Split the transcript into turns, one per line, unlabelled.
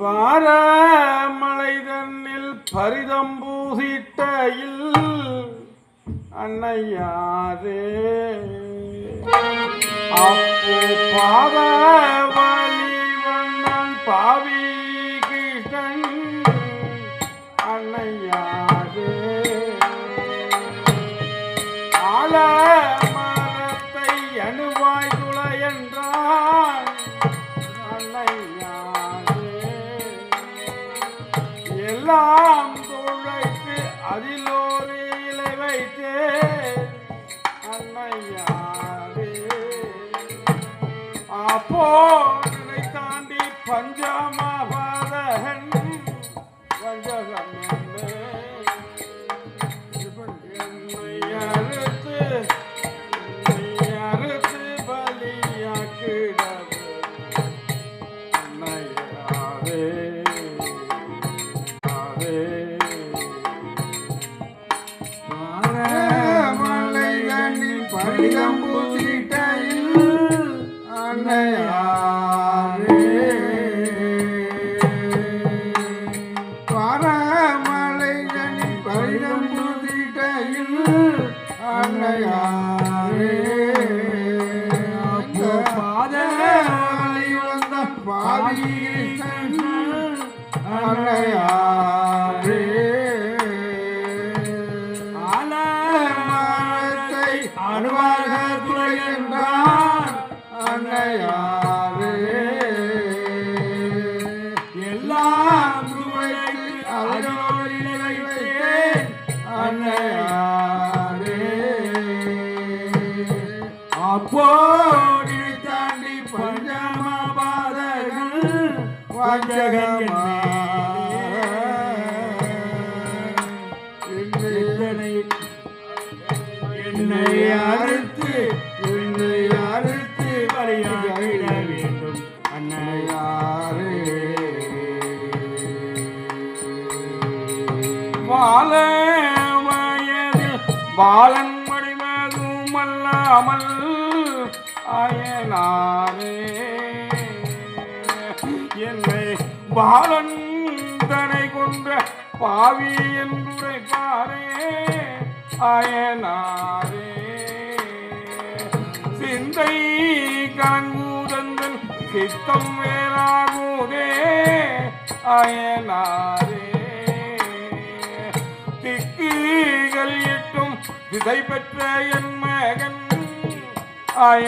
பாரமலை தன்னில் பரிதம் அன்னையாரே. அப்போ பாத வழி பாவி கிருஷ்ணன் அன்னையாரே. ஆள எல்லாம் துளைத்து அதில் ஒரு இலை வைத்து அன்னையாரே. அப்போ தாண்டி
பஞ்சாமா கண்ணில் பரிதம் அன்னையாரே பரமலை கண்ணில் அன்னையாரே. வந்த அணுவாக துளைகின்றான் அன்னையாரே. எல்லாம் துளைத்து வைத்தேன் அன்னையாரே. அப்போடி தாண்டி பஞ்சமபாதர்கள் வஞ்சகமா என்னை அறுத்து என்னை அறுத்து பலியாகிட வேண்டும் அன்னையாரே.
பால வயதில் பாலன் மடிமதும் அல்லாமல் அயனாரே என்னை பாலன் தனை கொன்ற பாவி அயனாரே. சிந்தை கலங்கூதந்தன் சித்தம் வேறாகுதே. அயனாரே. திக்குகள் எட்டும் திசை பெற்ற என் மகன். அய